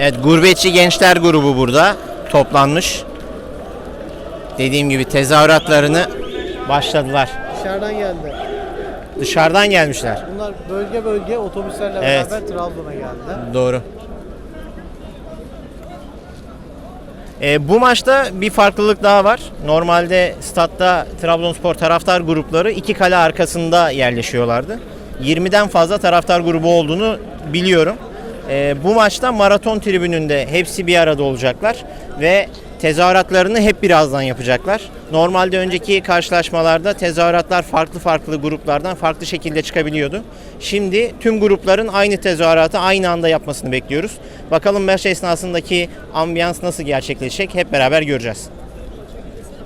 Evet, Gurbetçi Gençler Grubu burada toplanmış. Dediğim gibi tezahüratlarını başladılar. Dışarıdan geldi. Dışarıdan gelmişler. Bunlar bölge bölge otobüslerle Evet. beraber Trabzon'a geldi. Doğru. Ee, bu maçta bir farklılık daha var. Normalde statta Trabzonspor taraftar grupları iki kale arkasında yerleşiyorlardı. 20'den fazla taraftar grubu olduğunu biliyorum. Ee, bu maçta maraton tribününde hepsi bir arada olacaklar ve tezahüratlarını hep birazdan yapacaklar. Normalde önceki karşılaşmalarda tezahüratlar farklı farklı gruplardan farklı şekilde çıkabiliyordu. Şimdi tüm grupların aynı tezahüratı aynı anda yapmasını bekliyoruz. Bakalım maç esnasındaki ambiyans nasıl gerçekleşecek hep beraber göreceğiz.